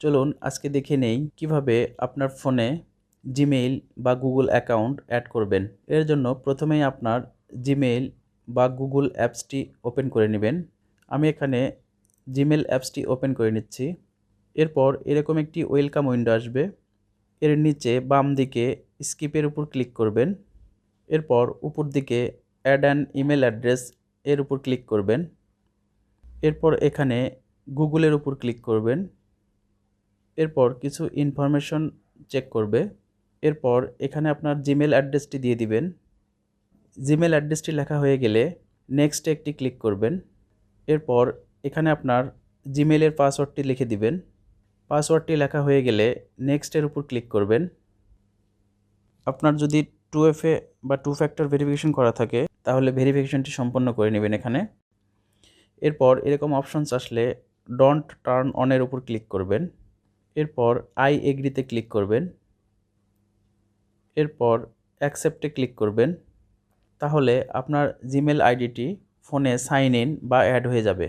চলুন আজকে দেখে নেই কীভাবে আপনার ফোনে জিমেইল বা গুগল অ্যাকাউন্ট অ্যাড করবেন। এর জন্য প্রথমেই আপনার জিমেইল বা গুগল অ্যাপসটি ওপেন করে নেবেন। আমি এখানে জিমেল অ্যাপসটি ওপেন করে নিচ্ছি। এরপর এরকম একটি ওয়েলকাম উইন্ডো আসবে। এর নিচে বাম দিকে স্কিপের উপর ক্লিক করবেন। এরপর উপর দিকে অ্যাড অ্যান ইমেল অ্যাড্রেস এর উপর ক্লিক করবেন। এরপর এখানে গুগলের উপর ক্লিক করবেন। এরপর কিছু ইনফরমেশন চেক করবে। এরপর এখানে আপনার জিমেল অ্যাড্রেসটি দিয়ে দিবেন। জিমেল অ্যাড্রেসটি লেখা হয়ে গেলে নেক্সট একটি ক্লিক করবেন। এরপর এখানে আপনার জিমেলের পাসওয়ার্ডটি লিখে দিবেন। পাসওয়ার্ডটি লেখা হয়ে গেলে নেক্সটের উপর ক্লিক করবেন। আপনার যদি টু এফে বা টু ফ্যাক্টর ভেরিফিকেশন করা থাকে, তাহলে ভেরিফিকেশনটি সম্পন্ন করে নেবেন এখানে। এরপর এরকম অপশনস আসলে ডন্ট টার্ন অনের উপর ক্লিক করবেন। এরপর আই এগ্রিতে ক্লিক করবেন। এরপর অ্যাকসেপ্টে ক্লিক করবেন। তাহলে আপনার জিমেল আইডিটি ফোনে সাইন ইন বা অ্যাড হয়ে যাবে।